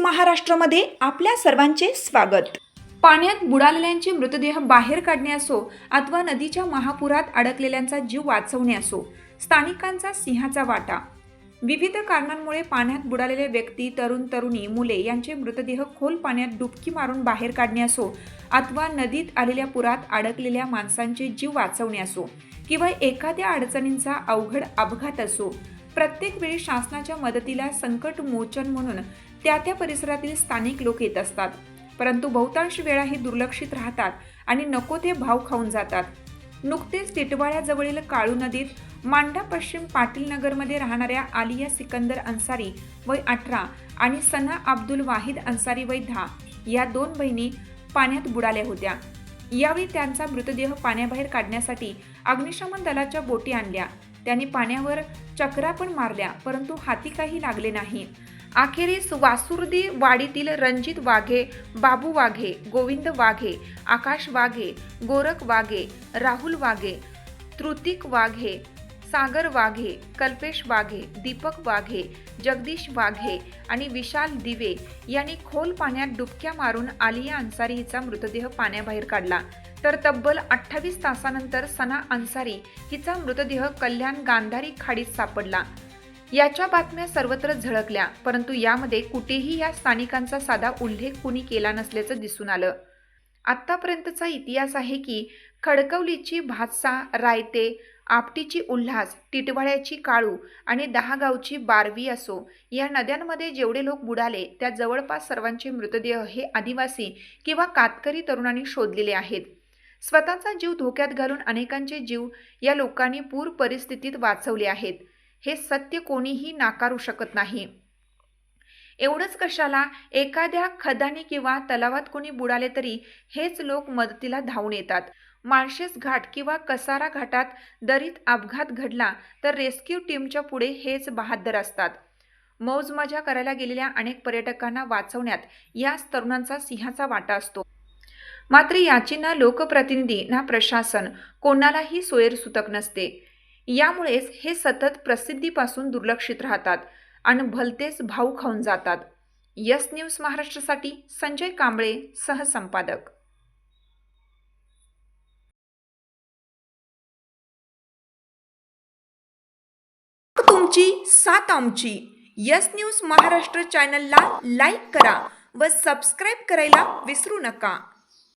महाराष्ट्रामध्ये आपल्या सर्वांचे स्वागत. पाण्यात बुडालेल्यांचे मृतदेह बाहेर काढणे असो अथवा नदीच्या महापुरात अडकलेल्यांचा जीव वाचवणे असो स्थानिकांचा सिंहाचा वाटा. विविध कारणांमुळे पाण्यात बुडालेले व्यक्ती तरुण तरुणी मुले यांचे मृतदेह खोल पाण्यात डुबकी मारून बाहेर काढणे असो अथवा नदीत आलेल्या पुरात अडकलेल्या माणसांचे जीव वाचवणे असो किंवा एखाद्या अडचणींचा अवघड अपघात असो प्रत्येक वेळी शासनाच्या मदतीला संकट मोचन म्हणून त्या त्या परिसरातील स्थानिक लोक येत असतात. परंतु बहुतांश वेळा हे दुर्लक्षित राहतात आणि नको ते भाव खाऊन जातात. नुकतेच टिटवाळ्याजवळील काळू नदीत मांडा पश्चिम पाटील नगरमध्ये राहणाऱ्या आलिया सिकंदर अन्सारी वय अठरा आणि सना अब्दुल वाहिद अन्सारी वय दहा या दोन बहिणी पाण्यात बुडाल्या होत्या. यावेळी त्यांचा मृतदेह पाण्याबाहेर काढण्यासाठी अग्निशमन दलाच्या बोटी आणल्या. त्यांनी पाण्यावर चक्रा पण मारल्या परंतु हाती काही लागले नाही. अखेरीस वासुर्दी वाडीतील रणजित वाघे बाबू वाघे गोविंद वाघे आकाश वाघे गोरख वाघे राहुल वाघे तृतिक वाघे सागर वाघे कल्पेश वाघे दीपक वाघे जगदीश वाघे आणि विशाल दिवे यांनी खोल पाण्यात डुबक्या मारून आलिया अन्सारी हिचा मृतदेह पाण्याबाहेर काढला. तर तब्बल अठ्ठावीस तासानंतर सना अन्सारी हिचा मृतदेह कल्याण गांधारी खाडीत सापडला. याच्या बातम्या सर्वत्र झळकल्या परंतु यामध्ये कुठेही या स्थानिकांचा साधा उल्लेख कुणी केला नसल्याचं दिसून आलं. आत्तापर्यंतचा इतिहास आहे की खडकवलीची भातसा रायते आपटीची उल्हास टिटवाळ्याची काळू आणि दहागावची बारवी असो या नद्यांमध्ये जेवढे लोक बुडाले त्या जवळपास सर्वांचे मृतदेह हे आदिवासी किंवा कातकरी तरुणांनी शोधलेले आहेत. स्वतःचा जीव धोक्यात घालून अनेकांचे जीव या लोकांनी पूर परिस्थितीत वाचवले आहेत. हे सत्य कोणीही नाकारू शकत नाही. एवढंच कशाला? एखाद्या खदानी किंवा तलावात कोणी बुडाले तरी हेच लोक मदतीला धावून येतात. माळशेस घाट किंवा कसारा घाटात दरीत अपघात घडला तर रेस्क्यू टीमच्या पुढे हेच बहादर असतात. मौज मजा करायला गेलेल्या अनेक पर्यटकांना वाचवण्यात याच तरुणांचा सिंहाचा वाटा असतो. मात्र याची ना लोकप्रतिनिधी ना प्रशासन कोणालाही सोयरसूतक नसते. यामुळेच हे सतत प्रसिद्धीपासून दुर्लक्षित राहतात आणि भलतेच भाऊ खाऊन जातात. यस न्यूज महाराष्ट्रासाठी संजय कांबळे सहसंपादक. तुमची सात आमची. यस न्यूज महाराष्ट्र चॅनलला लाईक करा व सबस्क्राईब करायला विसरू नका.